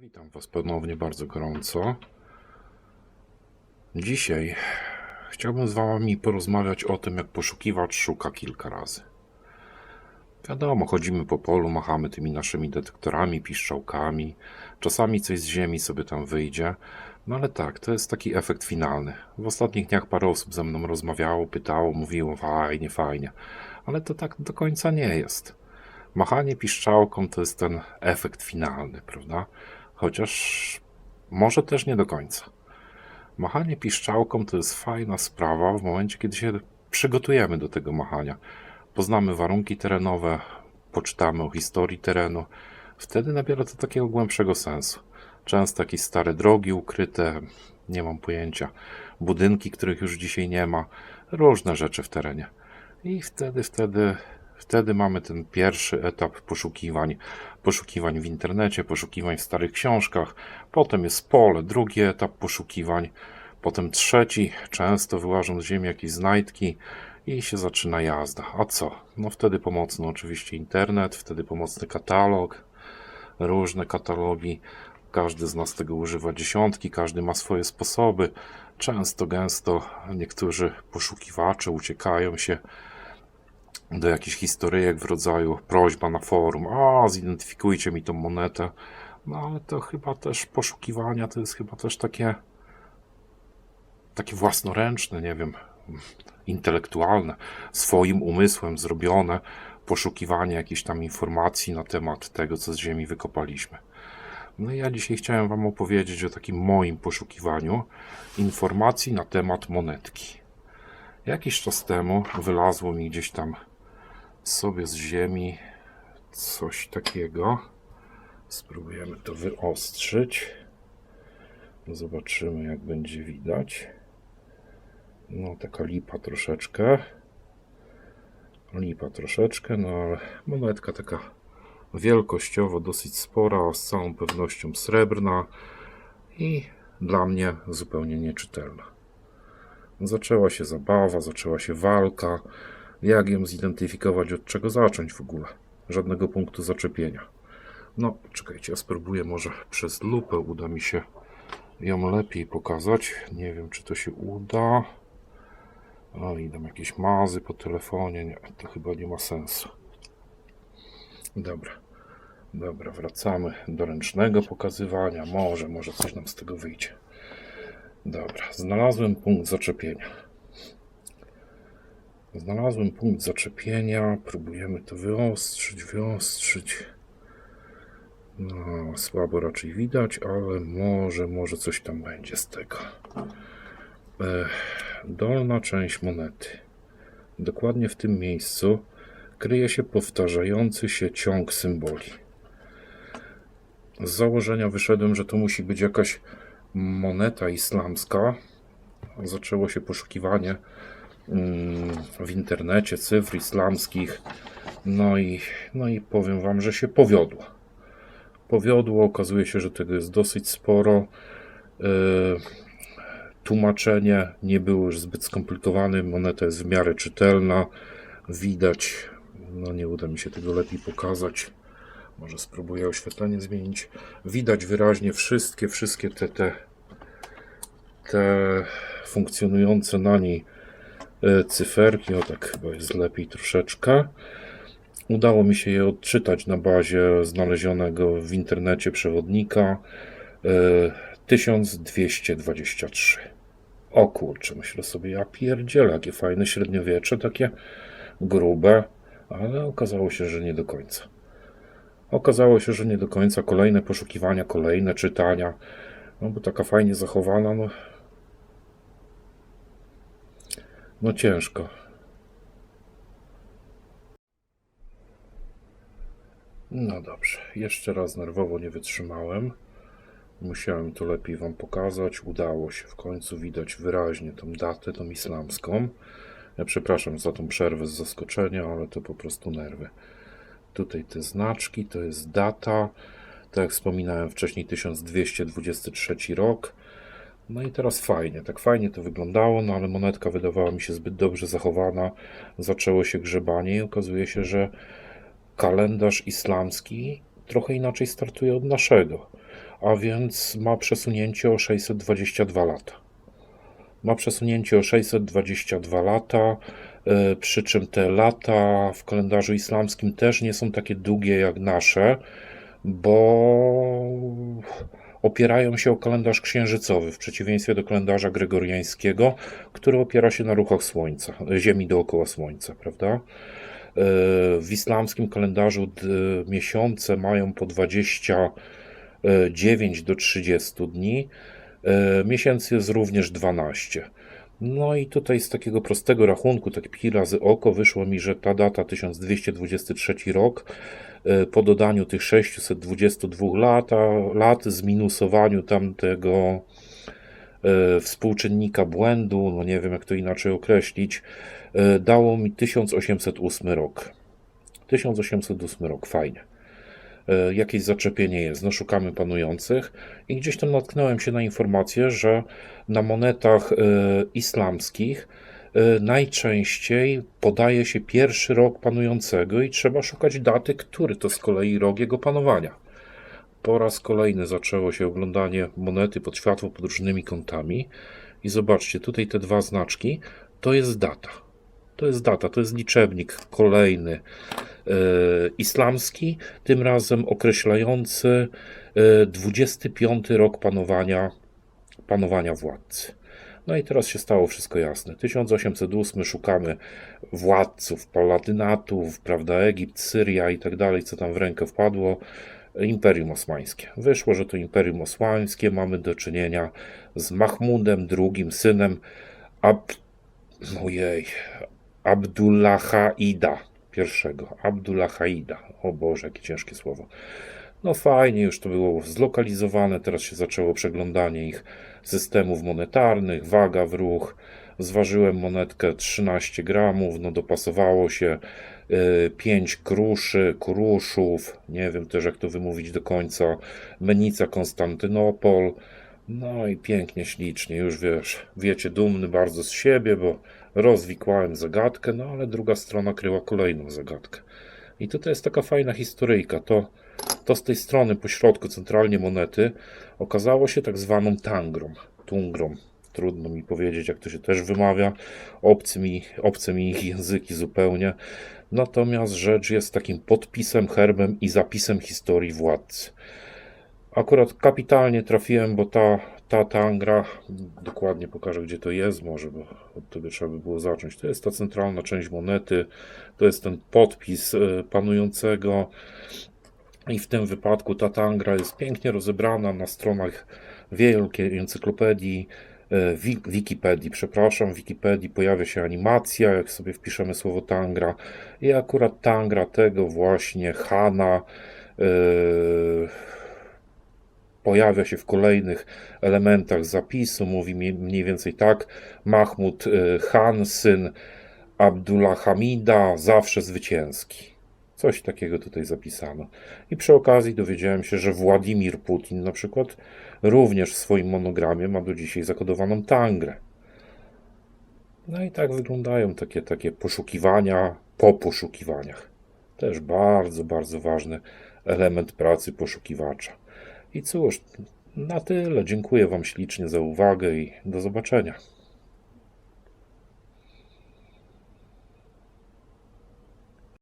Witam Was ponownie bardzo gorąco. Dzisiaj chciałbym z Wami porozmawiać o tym, jak poszukiwacz szuka kilka razy. Wiadomo, chodzimy po polu, machamy tymi naszymi detektorami, piszczałkami. Czasami coś z ziemi sobie tam wyjdzie. No ale tak, to jest taki efekt finalny. W ostatnich dniach parę osób ze mną rozmawiało, pytało, mówiło fajnie, fajnie. Ale to tak do końca nie jest. Machanie piszczałką to jest ten efekt finalny, prawda? Chociaż może też nie do końca. Machanie piszczałką to jest fajna sprawa w momencie, kiedy się przygotujemy do tego machania. Poznamy warunki terenowe, poczytamy o historii terenu. Wtedy nabiera to takiego głębszego sensu. Często jakieś stare drogi ukryte, nie mam pojęcia, budynki, których już dzisiaj nie ma, różne rzeczy w terenie. I wtedy, wtedy, wtedy mamy ten pierwszy etap poszukiwań. Poszukiwań w internecie, poszukiwań w starych książkach. Potem jest pole, drugi etap poszukiwań. Potem trzeci, często wyłażą z ziemi jakieś znajdki i się zaczyna jazda. A co? No wtedy pomocny oczywiście internet, wtedy pomocny katalog, różne katalogi. Każdy z nas tego używa dziesiątki, każdy ma swoje sposoby. Często, gęsto niektórzy poszukiwacze uciekają się do jakichś historyjek w rodzaju prośba na forum, a zidentyfikujcie mi tą monetę. No ale to chyba też poszukiwania, to jest chyba też takie takie własnoręczne, nie wiem, intelektualne, swoim umysłem zrobione poszukiwanie jakichś tam informacji na temat tego, co z ziemi wykopaliśmy. No i ja dzisiaj chciałem Wam opowiedzieć o takim moim poszukiwaniu informacji na temat monetki. Jakiś czas temu wylazło mi gdzieś tam sobie z ziemi coś takiego. Spróbujemy to wyostrzyć. Zobaczymy, jak będzie widać. No, taka lipa troszeczkę. Lipa troszeczkę, no ale monetka taka wielkościowo dosyć spora, z całą pewnością srebrna i dla mnie zupełnie nieczytelna. Zaczęła się zabawa, zaczęła się walka. Jak ją zidentyfikować, od czego zacząć w ogóle? Żadnego punktu zaczepienia. No, czekajcie, ja spróbuję może przez lupę uda mi się ją lepiej pokazać. Nie wiem, czy to się uda. O, idą jakieś mazy po telefonie. Nie, to chyba nie ma sensu. Dobra. Dobra, wracamy do ręcznego pokazywania. Może, może coś nam z tego wyjdzie. Dobra, znalazłem punkt zaczepienia. Znalazłem punkt zaczepienia. Próbujemy to wyostrzyć, wyostrzyć. No, słabo raczej widać, ale może, może coś tam będzie z tego. Dolna część monety. Dokładnie w tym miejscu kryje się powtarzający się ciąg symboli. Z założenia wyszedłem, że to musi być jakaś moneta islamska. Zaczęło się poszukiwanie mm, w internecie cyfr islamskich. No i, no i powiem Wam, że się powiodło. Powiodło, okazuje się, że tego jest dosyć sporo. Yy, tłumaczenie nie było już zbyt skomplikowane, moneta jest w miarę czytelna, widać, no nie uda mi się tego lepiej pokazać, może spróbuję oświetlenie zmienić, widać wyraźnie wszystkie, wszystkie te, te, te funkcjonujące na niej e, cyferki, o tak chyba jest lepiej troszeczkę. Udało mi się je odczytać na bazie znalezionego w internecie przewodnika e, 1223. O kurczę, myślę sobie, ja pierdzielę, jakie fajne średniowiecze, takie grube, ale okazało się, że nie do końca. Okazało się, że nie do końca. Kolejne poszukiwania, kolejne czytania, no bo taka fajnie zachowana, no, no ciężko. No dobrze, jeszcze raz nerwowo nie wytrzymałem. Musiałem to lepiej Wam pokazać. Udało się. W końcu widać wyraźnie tą datę, tą islamską. Ja przepraszam za tą przerwę z zaskoczenia, ale to po prostu nerwy. Tutaj te znaczki, to jest data. Tak jak wspominałem wcześniej, 1223 rok. No i teraz fajnie, tak fajnie to wyglądało, no ale monetka wydawała mi się zbyt dobrze zachowana. Zaczęło się grzebanie i okazuje się, że kalendarz islamski trochę inaczej startuje od naszego. a więc ma przesunięcie o 622 lata. Ma przesunięcie o 622 lata, e, przy czym te lata w kalendarzu islamskim też nie są takie długie jak nasze, bo opierają się o kalendarz księżycowy, w przeciwieństwie do kalendarza gregoriańskiego, który opiera się na ruchach Słońca, Ziemi dookoła Słońca, prawda? E, W islamskim kalendarzu miesiące mają po 29 do 30 dni, e, miesięcy jest również 12. No i tutaj z takiego prostego rachunku, tak pi razy oko, wyszło mi, że ta data 1223 rok, e, po dodaniu tych 622 lata, lat, zminusowaniu tamtego e, współczynnika błędu, no nie wiem jak to inaczej określić, e, dało mi 1808 rok. 1808 rok, fajnie. E, Jakieś zaczepienie jest, no szukamy panujących i gdzieś tam natknąłem się na informację, że na monetach e, islamskich e, najczęściej podaje się pierwszy rok panującego i trzeba szukać daty, który to z kolei rok jego panowania. Po raz kolejny zaczęło się oglądanie monety pod światło pod różnymi kątami i zobaczcie, tutaj te dwa znaczki to jest data. To jest data, to jest liczebnik kolejny islamski, tym razem określający e, 25 rok panowania, panowania władcy. No i teraz się stało wszystko jasne. 1808 szukamy władców, paladynatów, prawda, Egipt, Syria i tak dalej, co tam w rękę wpadło. Imperium Osmańskie. Wyszło, że to Imperium Osmańskie mamy do czynienia z Mahmudem II, synem Ab... Ojej, Abdullahaida pierwszego. Abdullahaida. O Boże, jakie ciężkie słowo. No fajnie, już to było zlokalizowane, teraz się zaczęło przeglądanie ich systemów monetarnych, waga w ruch. Zważyłem monetkę 13 gramów, no dopasowało się 5 kruszy, kruszów, nie wiem też jak to wymówić do końca, Menica Konstantynopol. No i pięknie, ślicznie, już wiesz, wiecie, dumny bardzo z siebie, bo rozwikłałem zagadkę, no ale druga strona kryła kolejną zagadkę. I tutaj jest taka fajna historyjka, to, to z tej strony po środku centralnie monety okazało się tak zwaną tangrą, tungrą. Trudno mi powiedzieć, jak to się też wymawia, obcy mi, obce mi ich języki zupełnie. Natomiast rzecz jest takim podpisem, herbem i zapisem historii władcy. Akurat kapitalnie trafiłem, bo ta, ta tangra, dokładnie pokażę gdzie to jest. Może, bo od tego trzeba by było zacząć. To jest ta centralna część monety, to jest ten podpis e, panującego. I w tym wypadku ta tangra jest pięknie rozebrana na stronach wielkiej encyklopedii, e, Wi- Wikipedii, przepraszam, Wikipedii pojawia się animacja, jak sobie wpiszemy słowo tangra i akurat tangra tego właśnie Hana e, pojawia się w kolejnych elementach zapisu. Mówi mniej więcej tak: Mahmud e, Han, syn Abdullah Hamida, zawsze zwycięski. Coś takiego tutaj zapisano. I przy okazji dowiedziałem się, że Władimir Putin na przykład również w swoim monogramie ma do dzisiaj zakodowaną tangrę. No i tak wyglądają takie, takie poszukiwania po poszukiwaniach. Też bardzo, bardzo ważny element pracy poszukiwacza. I cóż, na tyle. Dziękuję Wam ślicznie za uwagę i do zobaczenia.